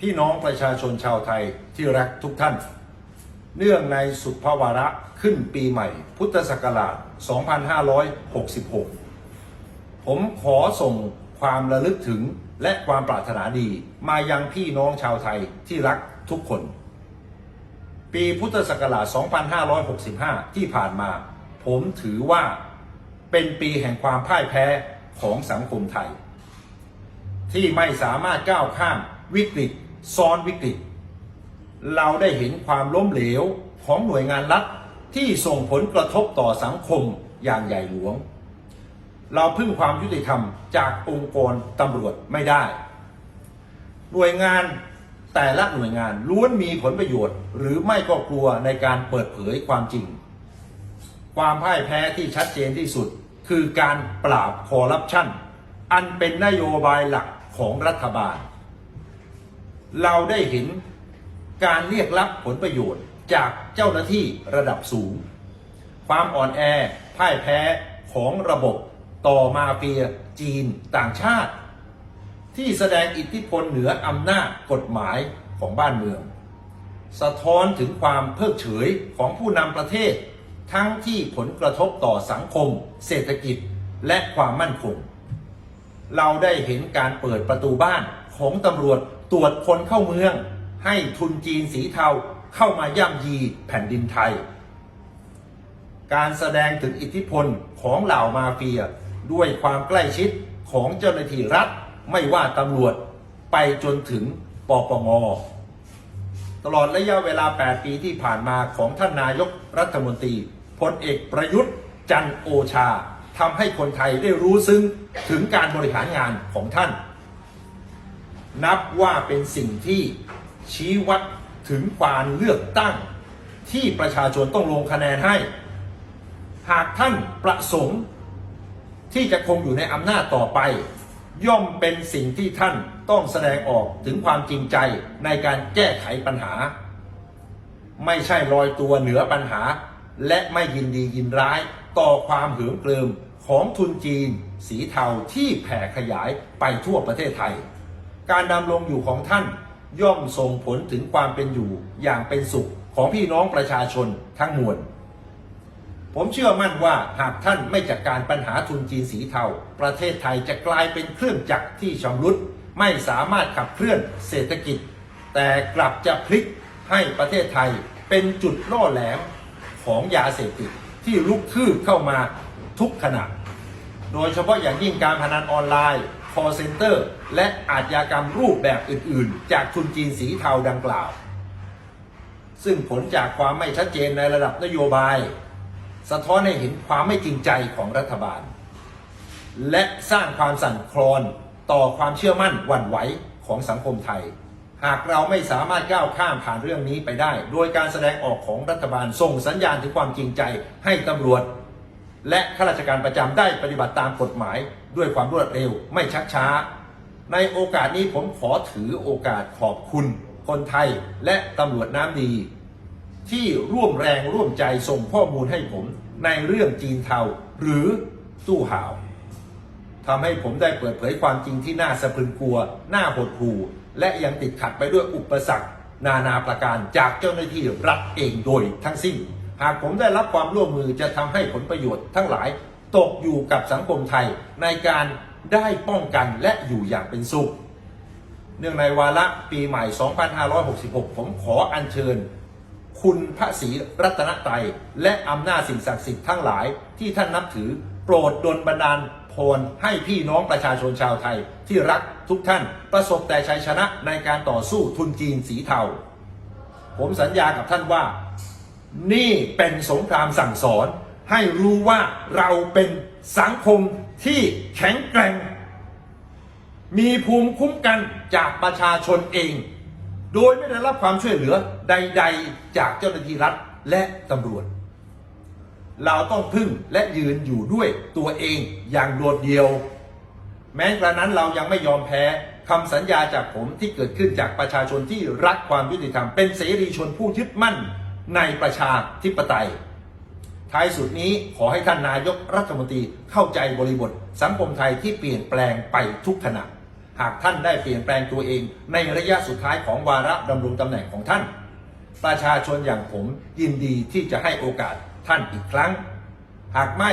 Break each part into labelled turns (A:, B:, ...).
A: พี่น้องประชาชนชาวไทยที่รักทุกท่าน เนื่องในสุภาวาระขึ้นปีใหม่ พุทธศักราช 2566 ผมขอส่งความระลึกถึงและความปรารถนาดีมายังพี่น้องชาวไทยที่รักทุกคน ปีพุทธศักราช 2565 ที่ผ่านมา ผมถือว่าเป็นปีแห่งความพ่ายแพ้ของสังคมไทย ที่ไม่สามารถก้าวข้ามวิกฤต ซ้อนวิกฤต เราได้เห็นความล้มเหลวของหน่วยงานรัฐที่ส่งผลกระทบต่อสังคมอย่างใหญ่หลวง เราพึ่งความยุติธรรมจากองค์กรตำรวจไม่ได้ หน่วยงานแต่ละหน่วยงานล้วนมีผลประโยชน์ หรือไม่ก็กลัวในการเปิดเผยความจริง ความพ่ายแพ้ที่ชัดเจนที่สุดคือการปราบคอร์รัปชันอันเป็นนโยบายหลักของรัฐบาล เราได้เห็นการเรียกรับผลประโยชน์จากเจ้าหน้าที่ระดับสูง ความอ่อนแอพ่ายแพ้ของระบบต่อมาเฟียจีนต่างชาติ ที่แสดงอิทธิพลเหนืออำนาจกฎหมายของบ้านเมือง สะท้อนถึงความเพิกเฉยของผู้นำประเทศ ทั้งที่ผลกระทบต่อสังคม เศรษฐกิจและความมั่นคง เราได้เห็นการเปิดประตูบ้านของตำรวจ ตรวจคนเข้าเมือง ให้ทุนจีนสีเทาเข้ามาย่ำยีแผ่นดินไทย การแสดงถึงอิทธิพลของเหล่ามาเฟีย ด้วยความใกล้ชิดของเจ้าหน้าที่รัฐไม่ว่าตำรวจไปจนถึงปปงตลอดระยะเวลา 8 ปีที่ผ่านมาของท่านนายกรัฐมนตรีพลเอกประยุทธ์จันโอชาทำให้คนไทยได้รู้ซึ้งถึงการบริหารงานของท่าน นับว่าเป็นสิ่งที่ชี้วัดถึงการเลือกตั้ง ที่ประชาชนต้องลงคะแนนให้ หากท่านประสงค์ที่จะคงอยู่ในอำนาจต่อไป ย่อมเป็นสิ่งที่ท่านต้องแสดงออกถึงความจริงใจในการแก้ไขปัญหา ไม่ใช่ลอยตัวเหนือปัญหา และไม่ยินดียินร้ายต่อความเหือมเกริมของทุนจีน สีเทาที่แผ่ขยายไปทั่วประเทศไทย การดำรงอยู่ของท่านย่อมส่งผลถึงความเป็นอยู่อย่างเป็นสุขของพี่น้องประชาชนทั้งมวล ผมเชื่อมั่นว่าหากท่านไม่จัดการปัญหาทุนจีนสีเทา ประเทศไทยจะกลายเป็นเครื่องจักรที่ชำรุด ไม่สามารถขับเคลื่อนเศรษฐกิจ แต่กลับจะพลิกให้ประเทศไทยเป็นจุดล่อแหลมของยาเสพติดที่ลุกคืบเข้ามาทุกขณะ โดยเฉพาะอย่างยิ่งการพนันออนไลน์ call center และอาชญากรรมรูปแบบอื่นๆ จากทุนจีนสีเทาดังกล่าว ซึ่งผลจากความไม่ชัดเจนในระดับนโยบาย สะท้อนให้เห็นความไม่จริงใจของรัฐบาล และสร้างความสั่นคลอนต่อความเชื่อมั่นหวั่นไหวของสังคมไทย หากเราไม่สามารถก้าวข้ามผ่านเรื่องนี้ไปได้ โดยการแสดงออกของรัฐบาลส่งสัญญาณถึงความจริงใจให้ตำรวจ และข้าราชการประจำได้ปฏิบัติตามกฎหมายด้วยความรวดเร็วไม่ชักช้า ในโอกาสนี้ผมขอถือโอกาสขอบคุณ คนไทยและตำรวจน้ำดี ที่ร่วมแรงร่วมใจส่งข้อมูลให้ผมในเรื่องจีนเทาหรือตู้ห่าวทำให้ผมได้เปิดเผยความจริงที่น่าสะพรึงกลัว น่าหดหู่และยังติดขัดไปด้วยอุปสรรค นานาประการจากเจ้าหน้าที่รัฐเองโดยทั้งสิ้น หากผมได้รับความร่วมมือจะทำให้ผลประโยชน์ทั้งหลายตกอยู่กับสังคมไทยในการได้ป้องกันและอยู่อย่างเป็นสุข เนื่องในวาระปีใหม่ 2566 ผมขออัญเชิญ คุณพระศรีรัตนตรและอำนาจสิ่งศักดิ์สิทธิ์ทั้งหลายที่ท่านนับถือโปรดดลบันดาลพรให้พี่น้องประชาชนชาวไทยที่รักทุกท่านประสบแต่ชัยชนะในการต่อสู้ทุนจีนสีเทา ผมสัญญากับท่านว่า นี่เป็นสงครามสั่งสอน ให้รู้ว่าเราเป็นสังคมที่แข็งแกร่ง มีภูมิคุ้มกันจากประชาชนเอง โดยไม่ได้รับความช่วยเหลือใด ๆ จากเจ้าหน้าที่รัฐและตำรวจ เราต้องพึ่งและยืนอยู่ด้วยตัวเองอย่างโดดเดี่ยว แม้กระนั้นเรายังไม่ยอมแพ้คำสัญญาจากผมที่เกิดขึ้นจากประชาชนที่รักความยุติธรรมเป็นเสรีชนผู้ยึดมั่น ในประชาธิปไตย ท้ายสุดนี้ขอให้ท่านนายกรัฐมนตรีเข้าใจบริบท สังคมไทยที่เปลี่ยนแปลงไปทุกขณะ หากท่านได้เปลี่ยนแปลงตัวเอง ในระยะสุดท้ายของวาระดำรงตำแหน่งของท่าน ประชาชนอย่างผมยินดีที่จะให้โอกาสท่านอีกครั้ง หากไม่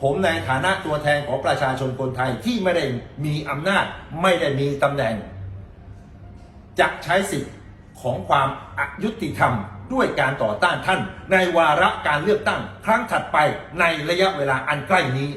A: ผมในฐานะตัวแทนของประชาชนคนไทยที่ไม่ได้มีอำนาจไม่ได้มีตำแหน่งจะใช้สิทธิ์ของความอายุติธรรม ด้วยการต่อต้านท่าน ในวาระการเลือกตั้ง ครั้งถัดไปในระยะเวลาอันใกล้นี้